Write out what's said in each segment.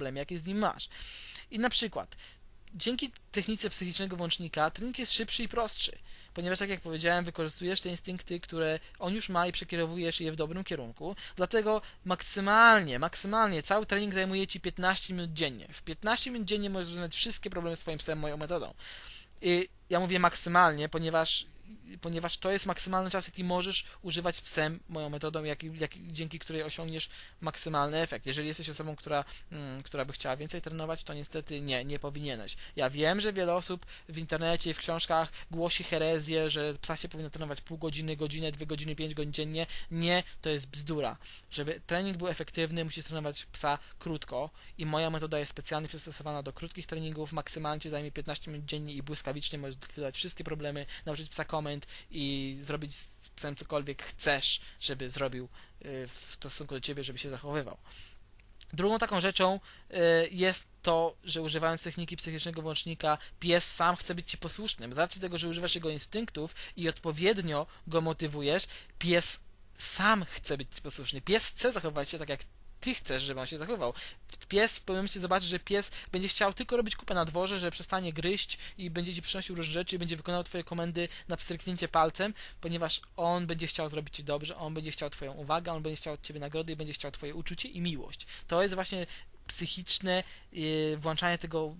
problemy, jakie z nim masz. I na przykład, dzięki technice psychicznego włącznika trening jest szybszy i prostszy, ponieważ tak jak powiedziałem, wykorzystujesz te instynkty, które on już ma i przekierowujesz je w dobrym kierunku. Dlatego maksymalnie, maksymalnie cały trening zajmuje ci 15 minut dziennie. W 15 minut dziennie możesz rozwiązać wszystkie problemy z swoim psem moją metodą. I ja mówię maksymalnie, ponieważ ponieważ to jest maksymalny czas, jaki możesz używać psem, moją metodą, jak, jak, dzięki której osiągniesz maksymalny efekt. Jeżeli jesteś osobą, która, mm, która by chciała więcej trenować, to niestety nie, nie powinieneś. Ja wiem, że wiele osób w internecie, w książkach głosi herezję, że psa się powinno trenować pół godziny, godzinę, dwie godziny, pięć godzin dziennie. Nie, to jest bzdura. Żeby trening był efektywny, musisz trenować psa krótko i moja metoda jest specjalnie przystosowana do krótkich treningów, maksymalnie zajmie 15 minut dziennie i błyskawicznie możesz zlikwidować wszystkie problemy, nauczyć psa komend i zrobić z psem cokolwiek chcesz, żeby zrobił y, w stosunku do ciebie, żeby się zachowywał. Drugą taką rzeczą y, jest to, że używając techniki psychicznego włącznika, pies sam chce być ci posłusznym. Z racji tego, że używasz jego instynktów i odpowiednio go motywujesz, pies sam chce być posłuszny. Pies chce zachować się tak, jak ty chcesz, żeby on się zachował. Pies w pewnym momencie zobaczy, że pies będzie chciał tylko robić kupę na dworze, że przestanie gryźć i będzie ci przynosił różne rzeczy i będzie wykonał twoje komendy na pstryknięcie palcem, ponieważ on będzie chciał zrobić ci dobrze, on będzie chciał twoją uwagę, on będzie chciał od ciebie nagrody i będzie chciał twoje uczucie i miłość. To jest właśnie psychiczne yy, włączanie tego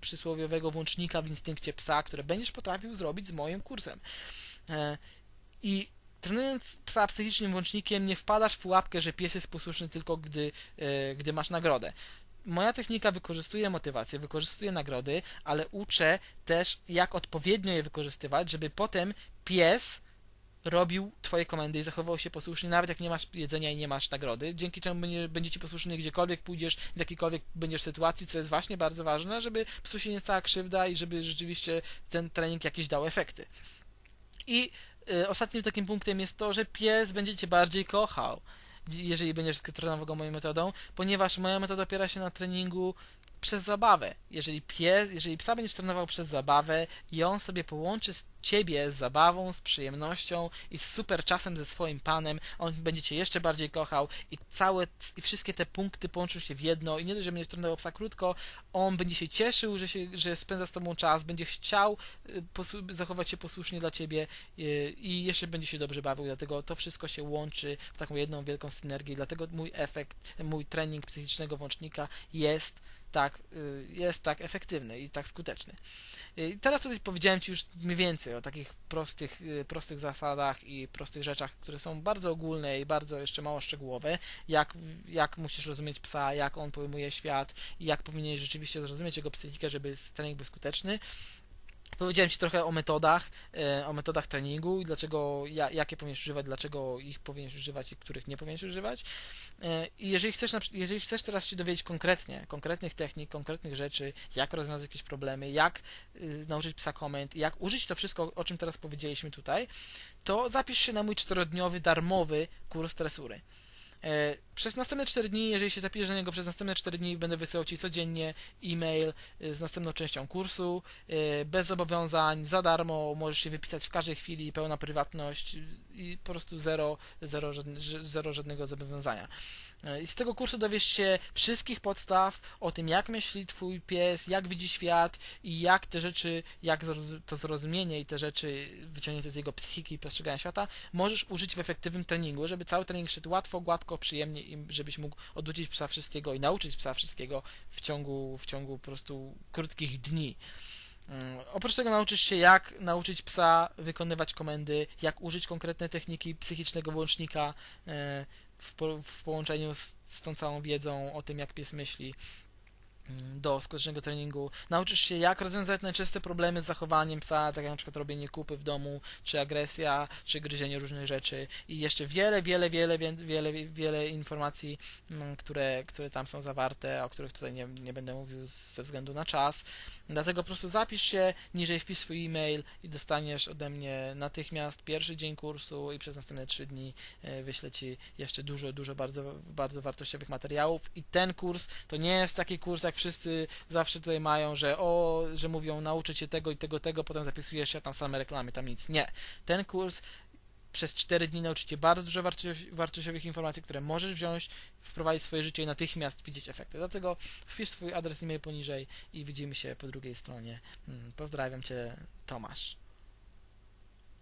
przysłowiowego włącznika w instynkcie psa, które będziesz potrafił zrobić z moim kursem. E, I trenując psa psychicznym włącznikiem nie wpadasz w pułapkę, że pies jest posłuszny tylko gdy, e, gdy masz nagrodę. Moja technika wykorzystuje motywację, wykorzystuje nagrody, ale uczę też jak odpowiednio je wykorzystywać, żeby potem pies robił twoje komendy i zachowywał się posłusznie, nawet jak nie masz jedzenia i nie masz nagrody, dzięki czemu będzie, będzie ci posłuszny gdziekolwiek pójdziesz, w jakiejkolwiek będziesz sytuacji, co jest właśnie bardzo ważne, żeby psu się nie stała krzywda i żeby rzeczywiście ten trening jakiś dał efekty. I ostatnim takim punktem jest to, że pies będzie cię bardziej kochał, jeżeli będziesz trenował go moją metodą, ponieważ moja metoda opiera się na treningu przez zabawę. Jeżeli pies, jeżeli psa będziesz trenował przez zabawę i on sobie połączy z ciebie z zabawą, z przyjemnością i z super czasem ze swoim panem, on będzie cię jeszcze bardziej kochał i całe i wszystkie te punkty połączą się w jedno. I nie dość, że będziesz trenował psa krótko, on będzie się cieszył, że, się, że spędza z tobą czas, będzie chciał y, zachować się posłusznie dla ciebie y, i jeszcze będzie się dobrze bawił, dlatego to wszystko się łączy w taką jedną wielką synergię, dlatego mój efekt, mój trening psychicznego włącznika jest tak, y, jest tak efektywny i tak skuteczny. I teraz tutaj powiedziałem Ci już mniej więcej o takich prostych, y, prostych zasadach i prostych rzeczach, które są bardzo ogólne i bardzo jeszcze mało szczegółowe, jak, jak musisz rozumieć psa, jak on pojmuje świat i jak powinieneś rzeczywiście zrozumieć jego psychikę, żeby trening był skuteczny. Powiedziałem Ci trochę o metodach, e, o metodach treningu i dlaczego, jakie powinieneś używać, dlaczego ich powinieneś używać i których nie powinieneś używać. E, I jeżeli chcesz, jeżeli chcesz teraz się dowiedzieć konkretnie, konkretnych technik, konkretnych rzeczy, jak rozwiązać jakieś problemy, jak y, nauczyć psa komend, jak użyć to wszystko, o czym teraz powiedzieliśmy tutaj, to zapisz się na mój czterodniowy, darmowy kurs tresury. E, przez następne 4 dni, jeżeli się zapiszesz na niego przez następne 4 dni, będę wysyłał Ci codziennie e-mail e, z następną częścią kursu, e, bez zobowiązań, za darmo, możesz się wypisać w każdej chwili, pełna prywatność i po prostu zero, zero, zero żadnego zobowiązania. I z tego kursu dowiesz się wszystkich podstaw o tym, jak myśli twój pies, jak widzi świat i jak te rzeczy, jak to zrozumienie i te rzeczy wyciągnięte z jego psychiki i postrzegania świata możesz użyć w efektywnym treningu, żeby cały trening szedł łatwo, gładko, przyjemnie i żebyś mógł oduczyć psa wszystkiego i nauczyć psa wszystkiego w ciągu, w ciągu po prostu krótkich dni. Mm, oprócz tego nauczysz się, jak nauczyć psa wykonywać komendy, jak użyć konkretne techniki psychicznego włącznika e, w, połączeniu z tą całą wiedzą o tym, jak pies myśli. Mm, do skutecznego treningu. Nauczysz się, jak rozwiązać najczęstsze problemy z zachowaniem psa, tak jak na przykład robienie kupy w domu, czy agresja, czy gryzienie różnych rzeczy i jeszcze wiele, wiele, wiele, wiele, wiele informacji, mm, które, które tam są zawarte, o których tutaj nie, nie będę mówił ze względu na czas. Dlatego po prostu zapisz się, niżej wpisz swój e-mail i dostaniesz ode mnie natychmiast pierwszy dzień kursu i przez następne trzy dni e, wyślę Ci jeszcze dużo, dużo bardzo, bardzo wartościowych materiałów i ten kurs to nie jest taki kurs jak wszyscy zawsze tutaj mają, że o, że mówią nauczyć się tego i tego, tego, potem zapisujesz się tam same reklamy, tam nic. Nie. Ten kurs przez 4 dni nauczy Cię bardzo dużo wartości- wartościowych informacji, które możesz wziąć, wprowadzić w swoje życie i natychmiast widzieć efekty. Dlatego wpisz swój adres e-mail poniżej i widzimy się po drugiej stronie. Mm, Pozdrawiam Cię, Tomasz.